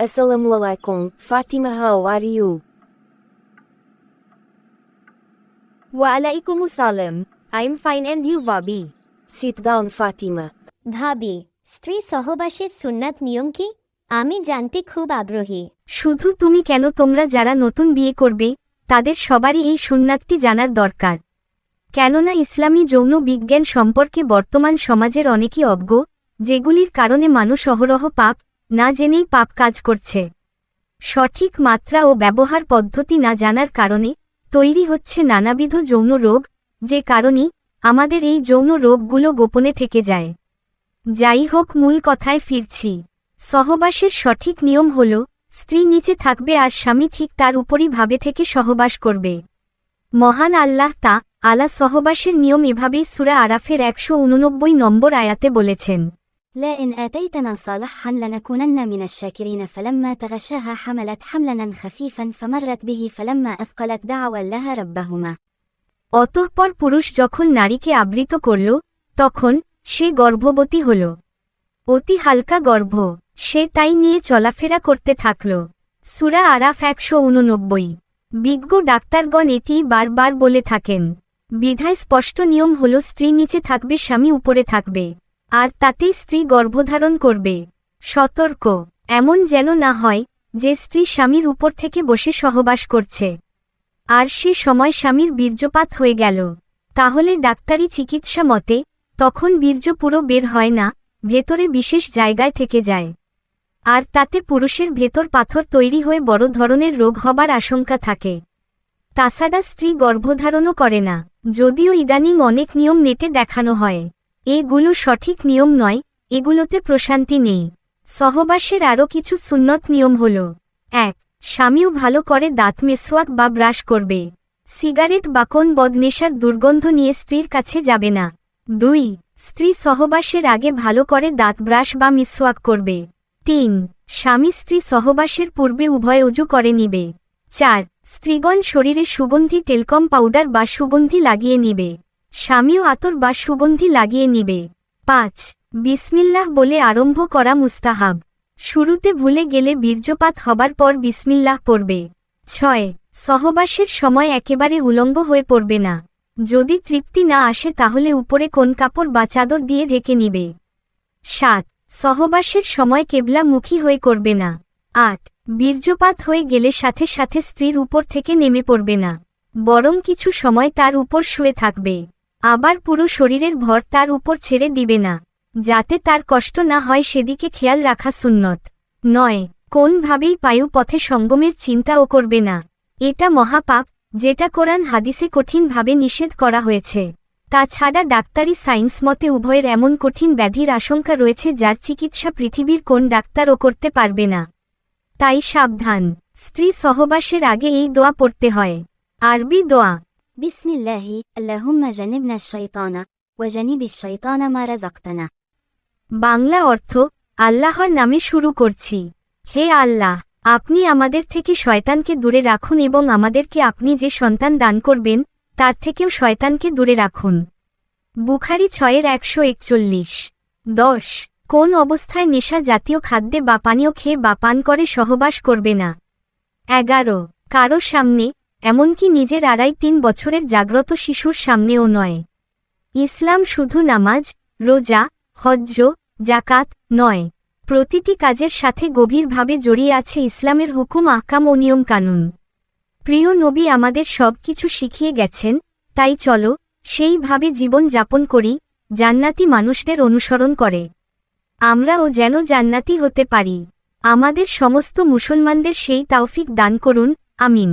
Assalamu alaikum, Fatima how are you? ওয়ালাইকুম সালাম I am fine and you ভাবি Sit down Fatima. ভাবি স্ত্রী সহবাসের সুন্নাত নিয়ম কি? আমি জানতে খুব আগ্রহী। শুধু তুমি কেন তোমরা যারা নতুন বিয়ে করবে তাদের সবারই এই সুন্নাতটি জানার দরকার। কেননা ইসলামী যৌন বিজ্ঞান সম্পর্কে বর্তমান সমাজের অনেকই অজ্ঞ যেগুলির কারণে মানুষ অহরহ পাপ না জেনেই পাপ কাজ করছে। সঠিক মাত্রা ও ব্যবহার পদ্ধতি না জানার কারণে তৈরি হচ্ছে নানাবিধ যৌন রোগ, যে কারণে আমাদের এই যৌন রোগগুলো গোপনে থেকে যায়। যাই হোক মূল কথায় ফিরছি। সহবাসের সঠিক নিয়ম হল, স্ত্রী নিচে থাকবে আর স্বামী ঠিক তার উপরই ভাবে থেকে সহবাস করবে। মহান আল্লাহ তা আলা সহবাসের নিয়ম এভাবেই সুরা আরাফের একশো উননব্বই নম্বর আয়াতে বলেছেন। لئن آتيتنا صالحا لنكونن من الشاكرين فلما تغشاها حملت حملا خفيفا فمرت به فلما أثقلت دعوا لها ربهما অতঃপর পুরুষ যখন নারীকে আবৃত করল তখন সে গর্ভবতী হল অতি হালকা গর্ভ সে তাই নিয়ে চলাফেরা করতে থাকল সুরা আরাফ একশো উননব্বই বিজ্ঞ ডাক্তারগণ এটি বারবার বলে থাকেন বিধায় স্পষ্ট নিয়ম হল স্ত্রী নিচে থাকবে স্বামী উপরে থাকবে আর তাতেই স্ত্রী গর্ভধারণ করবে। সতর্ক, এমন যেন না হয় যে স্ত্রী স্বামীর উপর থেকে বসে সহবাস করছে। আর সে সময় স্বামীর বীর্যপাত হয়ে গেল। তাহলে ডাক্তারি চিকিৎসা মতে, তখন বীর্য পুরো বের হয় না, ভেতরে বিশেষ জায়গায় থেকে যায়। আর তাতে পুরুষের ভেতর পাথর তৈরি হয়ে বড় ধরনের রোগ হবার আশঙ্কা থাকে। তাছাড়া স্ত্রী গর্ভধারণও করে না, যদিও ইদানিং অনেক নিয়ম নেটে দেখানো হয়। এগুলো সঠিক নিয়ম নয়, এগুলোতে প্রশান্তি নেই। সহবাসের আরও কিছু সুন্নত নিয়ম হল, এক, স্বামীও ভালো করে দাঁত মেসোয়াক বা ব্রাশ করবে। সিগারেট বা কোন বদনেশার দুর্গন্ধ নিয়ে স্ত্রীর কাছে যাবে না। দুই, স্ত্রী সহবাসের আগে ভালো করে দাঁত ব্রাশ বা মিসওয়াক করবে। তিন, স্বামী স্ত্রী সহবাসের পূর্বে উভয় উজু করে নিবে। চার, স্ত্রীগণ শরীরে সুগন্ধি টেলকম পাউডার বা সুগন্ধি লাগিয়ে নিবে। স্বামীও আতর বা সুগন্ধি লাগিয়ে নিবে। পাঁচ, বিসমিল্লাহ বলে আরম্ভ করা মুস্তাহাব। শুরুতে ভুলে গেলে বীর্যপাত হবার পর বিসমিল্লাহ পড়বে। ছয়, সহবাসের সময় একেবারে উলঙ্গ হয়ে পড়বে না। যদি তৃপ্তি না আসে তাহলে উপরে কোন কাপড় বা চাদর দিয়ে ঢেকে নিবে। সাত, সহবাসের সময় কেবলামুখী হয়ে করবে না। আট, বীর্যপাত হয়ে গেলে সাথে সাথে স্ত্রীর উপর থেকে নেমে পড়বে না। বরং কিছু সময় তার উপর শুয়ে থাকবে। আবার পুরো শরীরের ভর তার উপর ছেড়ে দিবে না। যাতে তার কষ্ট না হয় সেদিকে খেয়াল রাখা সুন্নত। নয়, কোনভাবেই পায়ু পথে সঙ্গমের চিন্তাও করবে না। এটা মহাপাপ, যেটা কোরআন হাদিসে কঠিনভাবে নিষেধ করা হয়েছে। তাছাড়া ডাক্তারি সায়েন্স মতে উভয়ের এমন কঠিন ব্যাধির আশঙ্কা রয়েছে যার চিকিৎসা পৃথিবীর কোন ডাক্তারও করতে পারবে না। তাই সাবধান, স্ত্রী সহবাসের আগে এই দোয়া পড়তে হয়। আরবি দোয়া بسم الله اللهم جنبنا الشيطان وجنب الشيطان ما رزقتنا বাংলা অর্থ আল্লাহর নামে শুরু করছি হে আল্লাহ আপনি আমাদের থেকে শয়তানকে দূরে রাখুন এবং আমাদেরকে আপনি যে সন্তান দান করবেন তার থেকেও শয়তানকে দূরে রাখুন বুখারি ছয়ের একশো একচল্লিশ দশ কোন অবস্থায় নেশা জাতীয় খাদ্যে বা পানীয় খেয়ে বা পান করে সহবাস করবে না এগারো কারো সামনে এমনকি নিজের আড়াই তিন বছরের জাগ্রত শিশুর সামনেও নয়। ইসলাম শুধু নামাজ, রোজা, হজ্জ জাকাত নয়, প্রতিটি কাজের সাথে গভীরভাবে জড়িয়ে আছে ইসলামের হুকুম, আকাম ও নিয়ম কানুন প্রিয় নবী আমাদের সব কিছু শিখিয়ে গেছেন, তাই চলো সেইভাবে জীবন যাপন করি, জান্নাতি মানুষদের অনুসরণ করে। আমরাও যেন জান্নাতি হতে পারি। আমাদের সমস্ত মুসলমানদের সেই তাওফিক দান করুন, আমিন।